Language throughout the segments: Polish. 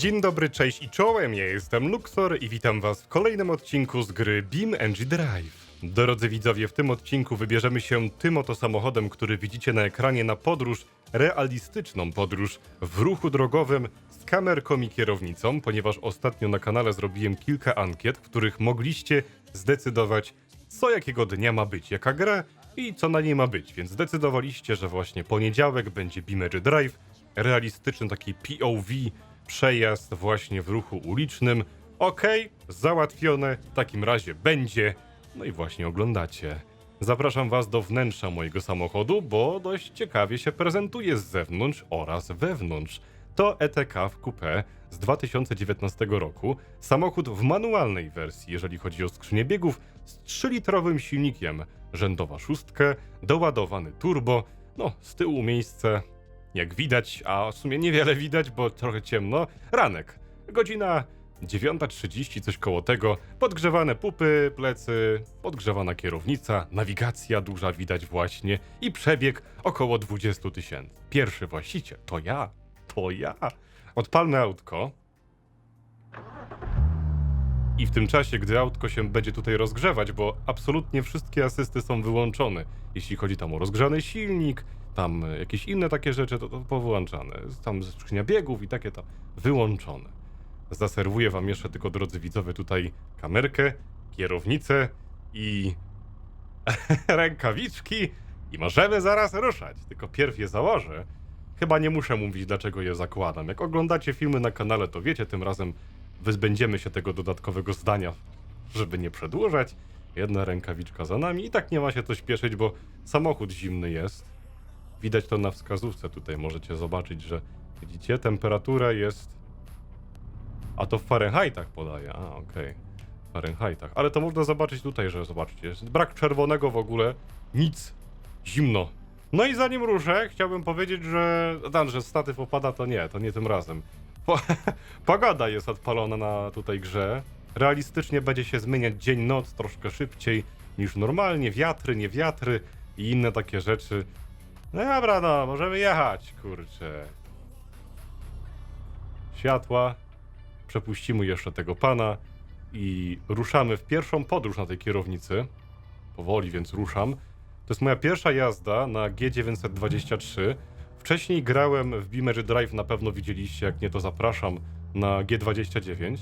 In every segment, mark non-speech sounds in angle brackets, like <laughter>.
Dzień dobry, cześć i czołem, ja jestem Luxor i witam was w kolejnym odcinku z gry Beam NG Drive. Drodzy widzowie, w tym odcinku wybierzemy się tym oto samochodem, który widzicie na ekranie na podróż, realistyczną podróż w ruchu drogowym z kamerką i kierownicą, ponieważ ostatnio na kanale zrobiłem kilka ankiet, w których mogliście zdecydować, co jakiego dnia ma być, jaka gra i co na niej ma być, więc zdecydowaliście, że właśnie poniedziałek będzie Beamer Drive, realistyczny taki POV, przejazd właśnie w ruchu ulicznym. Okej, załatwione, w takim razie będzie. No i właśnie oglądacie. Zapraszam Was do wnętrza mojego samochodu, bo dość ciekawie się prezentuje z zewnątrz oraz wewnątrz. To ETK w coupé z 2019 roku. Samochód w manualnej wersji, jeżeli chodzi o skrzynię biegów, z 3-litrowym silnikiem. Rzędowa szóstka, doładowany turbo. No, z tyłu miejsce jak widać, a w sumie niewiele widać, bo trochę ciemno, ranek. Godzina 9.30, coś koło tego. Podgrzewane pupy, plecy, podgrzewana kierownica, nawigacja duża widać właśnie i przebieg około 20 tysięcy. Pierwszy właściciel, to ja, to ja. Odpalmy autko. I w tym czasie, gdy autko się będzie tutaj rozgrzewać, bo absolutnie wszystkie asysty są wyłączone. Jeśli chodzi tam o rozgrzany silnik, tam jakieś inne takie rzeczy, to, to powyłączane. Tam skrzynia biegów i takie to wyłączone. Zaserwuję wam jeszcze tylko, drodzy widzowie, tutaj kamerkę, kierownicę i <laughs> rękawiczki i możemy zaraz ruszać. Tylko pierw je założę. Chyba nie muszę mówić, dlaczego je zakładam. Jak oglądacie filmy na kanale, to wiecie, tym razem wyzbędziemy się tego dodatkowego zdania, żeby nie przedłużać. Jedna rękawiczka za nami i tak nie ma się to śpieszyć, bo samochód zimny jest. Widać to na wskazówce tutaj, możecie zobaczyć, że widzicie, temperatura jest... A to w Fahrenheitach podaje, a okej. W Fahrenheitach. Ale to można zobaczyć tutaj, że zobaczcie, jest brak czerwonego w ogóle, nic, zimno. No i zanim ruszę, chciałbym powiedzieć, że... Dan, że statyw opada, to nie, to nie tym razem. Po... <laughs> Pogoda jest odpalona na tutaj grze. Realistycznie będzie się zmieniać dzień-noc troszkę szybciej niż normalnie. Wiatry, nie wiatry i inne takie rzeczy. No dobra, no, możemy jechać, kurczę. Światła. Przepuścimy jeszcze tego pana i ruszamy w pierwszą podróż na tej kierownicy. Powoli, więc ruszam. To jest moja pierwsza jazda na G923. Wcześniej grałem w Beamer Drive, na pewno widzieliście, jak nie to zapraszam, na G29.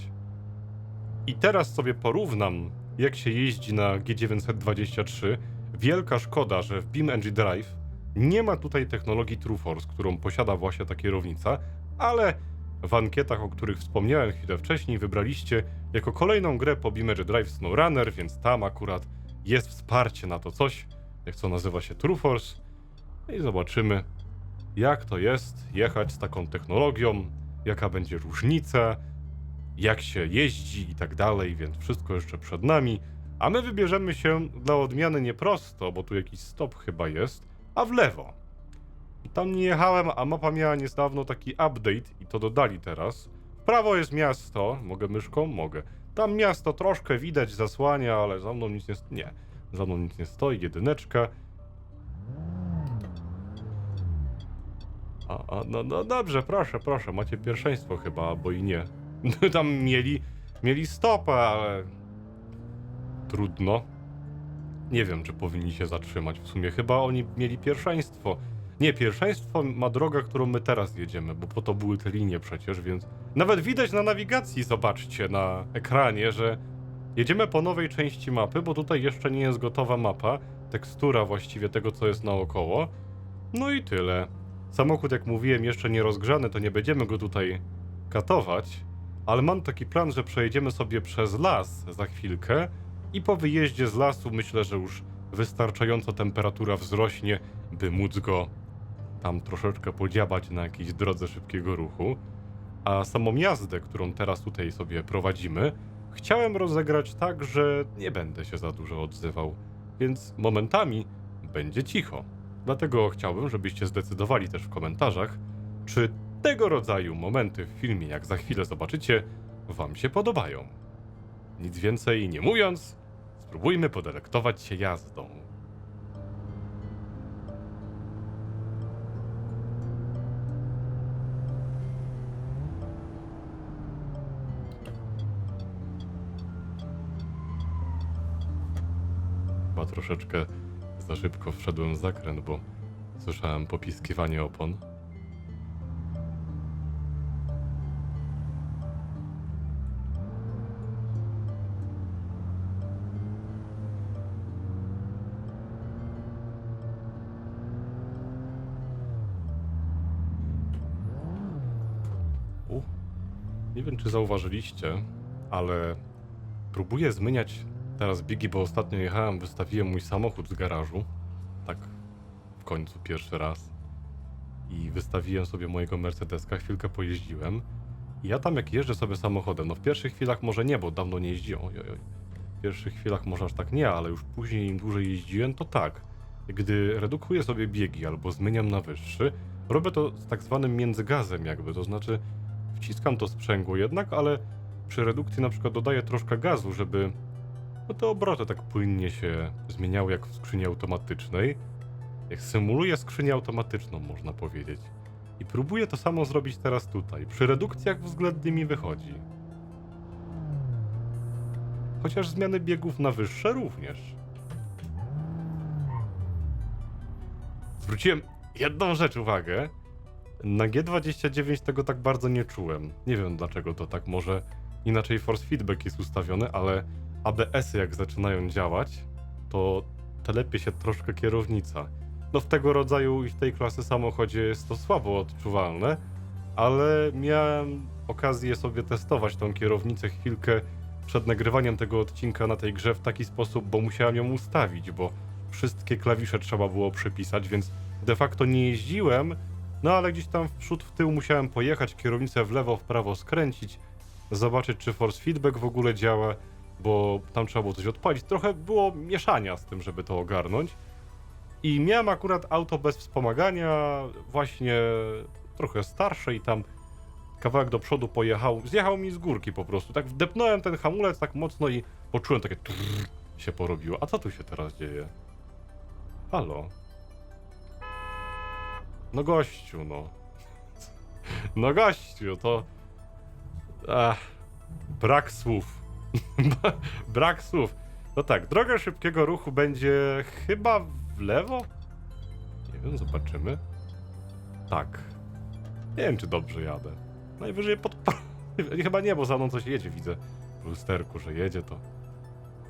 I teraz sobie porównam, jak się jeździ na G923. Wielka szkoda, że w Beam NG Drive nie ma tutaj technologii TrueForce, którą posiada właśnie ta kierownica, ale w ankietach, o których wspomniałem chwilę wcześniej, wybraliście jako kolejną grę po Beamer Drive SnowRunner, więc tam akurat jest wsparcie na to coś, jak co nazywa się TrueForce. No I zobaczymy, jak to jest jechać z taką technologią, jaka będzie różnica, jak się jeździ i tak dalej, więc wszystko jeszcze przed nami. A my wybierzemy się dla odmiany nie prosto, bo tu jakiś stop chyba jest, a w lewo. Tam nie jechałem, a mapa miała niedawno taki update i to dodali teraz. W prawo jest miasto. Mogę myszką? Mogę. Tam miasto troszkę widać, zasłania, ale za mną nic nie... Nie. Za mną nic nie stoi, jedyneczka. A, a no, no dobrze, proszę, proszę, macie pierwszeństwo chyba, albo i nie. <laughs> Tam mieli, mieli stopę, ale... Trudno. Nie wiem, czy powinni się zatrzymać. W sumie chyba oni mieli pierwszeństwo. Nie, pierwszeństwo ma droga, którą my teraz jedziemy, bo po to były te linie przecież, więc... Nawet widać na nawigacji, zobaczcie, na ekranie, że jedziemy po nowej części mapy, bo tutaj jeszcze nie jest gotowa mapa, tekstura właściwie tego, co jest naokoło. No i tyle. Samochód, jak mówiłem, jeszcze nie rozgrzany, to nie będziemy go tutaj katować, ale mam taki plan, że przejedziemy sobie przez las za chwilkę i po wyjeździe z lasu myślę, że już wystarczająco temperatura wzrośnie, by móc go tam troszeczkę podziabać na jakiejś drodze szybkiego ruchu. A samą jazdę, którą teraz tutaj sobie prowadzimy, chciałem rozegrać tak, że nie będę się za dużo odzywał, więc momentami będzie cicho. Dlatego chciałbym, żebyście zdecydowali też w komentarzach, czy tego rodzaju momenty w filmie, jak za chwilę zobaczycie, Wam się podobają. Nic więcej nie mówiąc, Spróbujmy podelektować się jazdą. Chyba troszeczkę za szybko wszedłem w zakręt, bo słyszałem popiskiwanie opon. Nie wiem, czy zauważyliście, ale próbuję zmieniać teraz biegi, bo ostatnio jechałem, wystawiłem mój samochód z garażu. Tak w końcu pierwszy raz. I wystawiłem sobie mojego Mercedeska, chwilkę pojeździłem. I ja tam jak jeżdżę sobie samochodem, no w pierwszych chwilach może nie, bo dawno nie jeździłem. W pierwszych chwilach może aż tak nie, ale już później im dłużej jeździłem, to tak. Gdy redukuję sobie biegi albo zmieniam na wyższy, robię to z tak zwanym międzygazem jakby, to znaczy wciskam to sprzęgło jednak, ale przy redukcji na przykład dodaję troszkę gazu, żeby no te obroty tak płynnie się zmieniały jak w skrzyni automatycznej. Jak symuluję skrzynię automatyczną, można powiedzieć. I próbuję to samo zrobić teraz tutaj. Przy redukcjach względnie mi wychodzi. Chociaż zmiany biegów na wyższe również. Zwróciłem jedną rzecz uwagę. Na G29 tego tak bardzo nie czułem. Nie wiem dlaczego to tak może inaczej force feedback jest ustawiony, ale ABS-y jak zaczynają działać, to telepie się troszkę kierownica. No w tego rodzaju i w tej klasy samochodzie jest to słabo odczuwalne, ale miałem okazję sobie testować tą kierownicę chwilkę przed nagrywaniem tego odcinka na tej grze w taki sposób, bo musiałem ją ustawić, bo wszystkie klawisze trzeba było przypisać, więc de facto nie jeździłem, no ale gdzieś tam w przód, w tył musiałem pojechać, kierownicę w lewo, w prawo skręcić, zobaczyć czy force feedback w ogóle działa, bo tam trzeba było coś odpalić. Trochę było mieszania z tym, żeby to ogarnąć. I miałem akurat auto bez wspomagania, właśnie trochę starsze i tam kawałek do przodu pojechał, zjechał mi z górki po prostu. Tak wdepnąłem ten hamulec tak mocno i poczułem takie trrr się porobiło. A co tu się teraz dzieje? Halo? No gościu, no. No gościu, to... Ach, brak słów. <laughs> brak słów. No tak, droga szybkiego ruchu będzie chyba w lewo? Nie wiem, zobaczymy. Tak. Nie wiem, czy dobrze jadę. Najwyżej pod... <laughs> Chyba nie, bo za mną coś jedzie, widzę w lusterku, że jedzie, to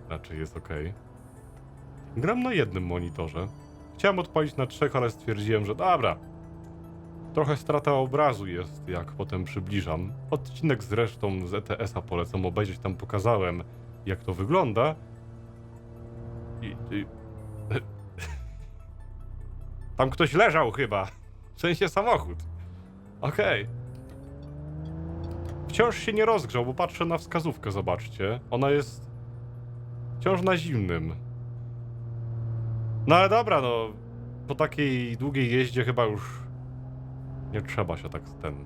raczej jest ok. Gram na jednym monitorze. Chciałem odpalić na trzech, ale stwierdziłem, że dobra. Trochę strata obrazu jest, jak potem przybliżam. Odcinek zresztą z ETS-a polecam obejrzeć, tam pokazałem, jak to wygląda. I, i... <laughs> Tam ktoś leżał chyba. W sensie samochód. Okej. Wciąż się nie rozgrzał, bo patrzę na wskazówkę, zobaczcie. Ona jest wciąż na zimnym. No ale dobra, no. Po takiej długiej jeździe chyba już nie trzeba się tak ten.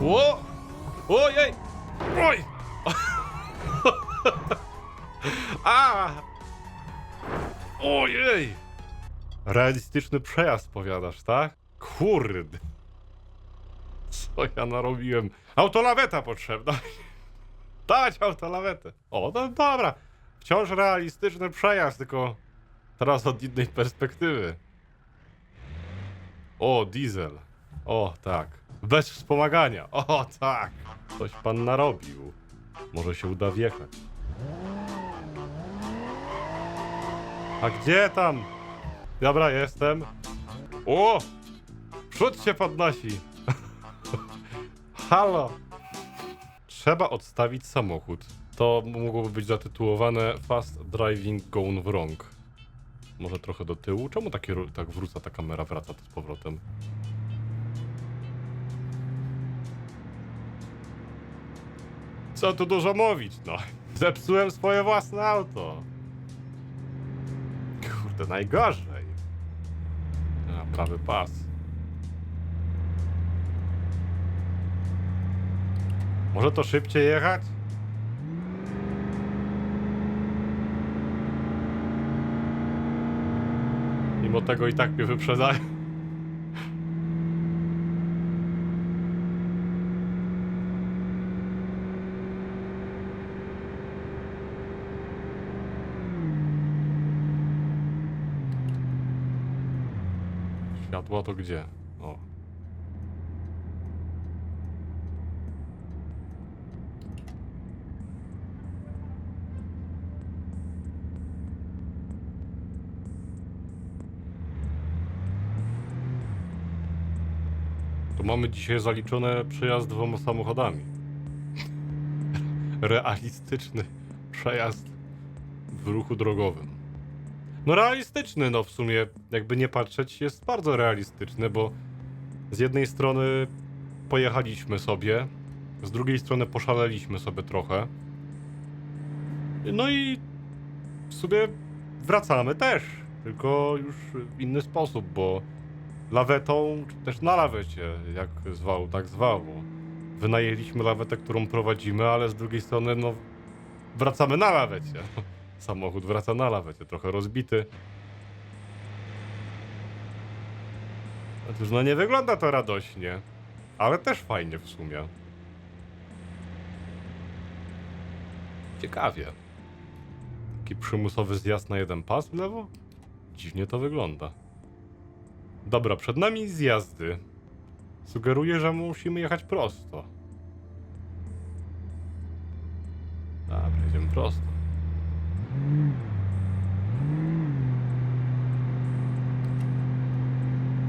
Ło! Ojej! Oj! <laughs> A! Ojej! Realistyczny przejazd powiadasz, tak? Kurde. Co ja narobiłem? Autolaweta potrzebna. <laughs> Dać autolawetę. O, no dobra. Wciąż realistyczny przejazd, tylko teraz od innej perspektywy. O, diesel. O, tak. Bez wspomagania. O, tak. Coś pan narobił. Może się uda wjechać. A gdzie tam? Dobra, jestem. O! Przód się podnosi. <laughs> Halo! Trzeba odstawić samochód. To mogłoby być zatytułowane Fast Driving Gone Wrong. Może trochę do tyłu. Czemu takie, tak wróca ta kamera, wraca z powrotem? Co tu dużo mówić, no. <laughs> Zepsułem swoje własne auto. Kurde, najgorzej. Na prawy pas. Może to szybciej jechać? Mimo tego i tak mnie wyprzedzają. To gdzie? O. Mamy dzisiaj zaliczone przejazd dwoma samochodami. <laughs> Realistyczny przejazd w ruchu drogowym. No realistyczny, no w sumie, jakby nie patrzeć, jest bardzo realistyczny, bo z jednej strony pojechaliśmy sobie, z drugiej strony poszaleliśmy sobie trochę. No i w sumie wracamy też, tylko już w inny sposób, bo lawetą, czy też na lawecie, jak zwał, tak zwał. Wynajęliśmy lawetę, którą prowadzimy, ale z drugiej strony, no, wracamy na lawecie. <laughs> Samochód wraca na lawecie, trochę rozbity. Otóż, no nie wygląda to radośnie, ale też fajnie w sumie. Ciekawie. Taki przymusowy zjazd na jeden pas w lewo? Dziwnie to wygląda. Dobra, przed nami zjazdy. Sugeruję, że musimy jechać prosto. Dobra, jedziemy prosto.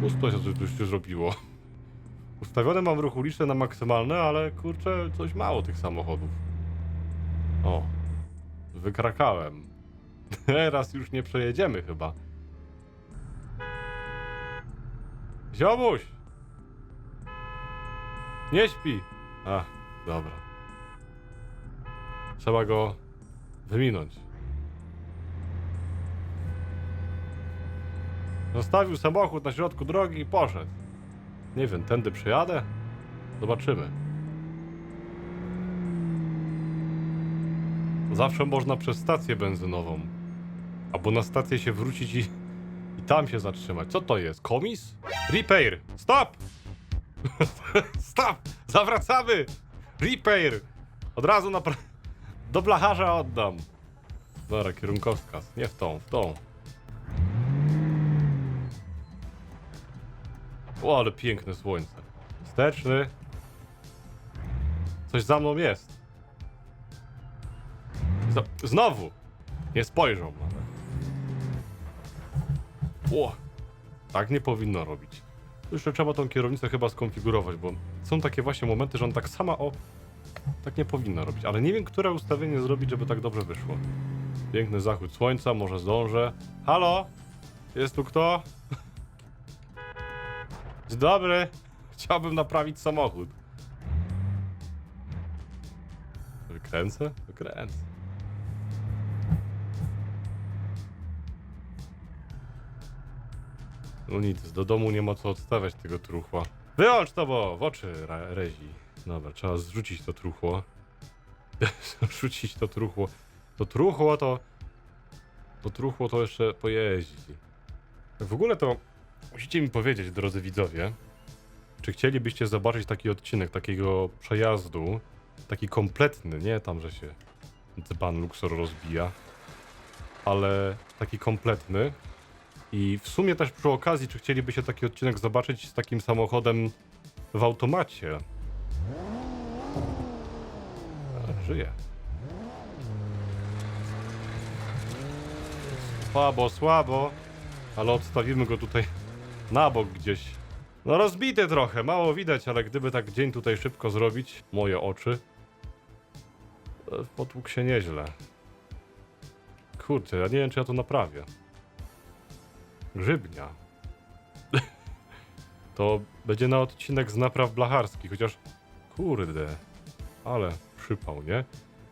Pusto się coś tu się zrobiło. Ustawione mam ruch uliczny na maksymalne, ale kurczę, coś mało tych samochodów. O, wykrakałem. <laughs> Teraz już nie przejedziemy chyba. Ziomuś! Nie śpi! A, dobra. Trzeba go wyminąć. Zostawił samochód na środku drogi i poszedł. Nie wiem, tędy przejadę? Zobaczymy. Zawsze można przez stację benzynową. Albo na stację się wrócić i, i tam się zatrzymać. Co to jest? Komis? Repair! Stop! <laughs> Stop! Zawracamy! Repair! Od razu na do blacharza oddam. Dobra, kierunkowskaz. Nie w tą, w tą. O, ale piękne słońce. Wsteczny. Coś za mną jest. Znowu! Nie spojrzą nawet. O! Tak nie powinno robić. Jeszcze trzeba tą kierownicę chyba skonfigurować, bo są takie właśnie momenty, że on tak sama o... Tak nie powinna robić, ale nie wiem, które ustawienie zrobić, żeby tak dobrze wyszło. Piękny zachód słońca, może zdążę. Halo? Jest tu kto? Dzień dobry. Chciałbym naprawić samochód. Wykręcę? Wykręcę. No nic, do domu nie ma co odstawiać tego truchła. Wyłącz to, bo w oczy rezi. Dobra, trzeba zrzucić to truchło. <laughs> Zrzucić to truchło. To truchło to... To truchło to jeszcze pojeździ. W ogóle to musicie mi powiedzieć, drodzy widzowie, czy chcielibyście zobaczyć taki odcinek takiego przejazdu, taki kompletny, nie tam, że się dzban Luxor rozbija, ale taki kompletny. I w sumie też przy okazji, czy chcielibyście taki odcinek zobaczyć z takim samochodem w automacie? Żyje. Słabo, słabo, ale odstawimy go tutaj na bok gdzieś. No rozbity trochę, mało widać, ale gdyby tak dzień tutaj szybko zrobić, moje oczy, e, potłukł się nieźle. Kurczę, ja nie wiem, czy ja to naprawię. Grzybnia. <laughs> to będzie na odcinek z napraw blacharskich, chociaż kurde, ale przypał, nie?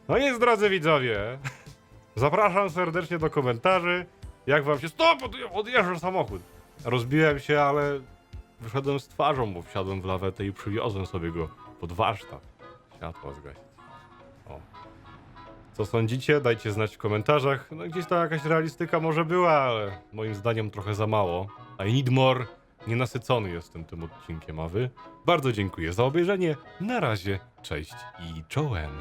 No nic, drodzy widzowie. <laughs> Zapraszam serdecznie do komentarzy. Jak wam się... Stop! odje- Odjeżdża samochód. Rozbiłem się, ale wyszedłem z twarzą, bo wsiadłem w lawetę i przywiozłem sobie go pod warsztat. Światła zgasić. O. Co sądzicie? Dajcie znać w komentarzach. No gdzieś tam jakaś realistyka może była, ale moim zdaniem trochę za mało. I need more. Nienasycony jestem tym odcinkiem, a wy? Bardzo dziękuję za obejrzenie. Na razie, cześć i czołem.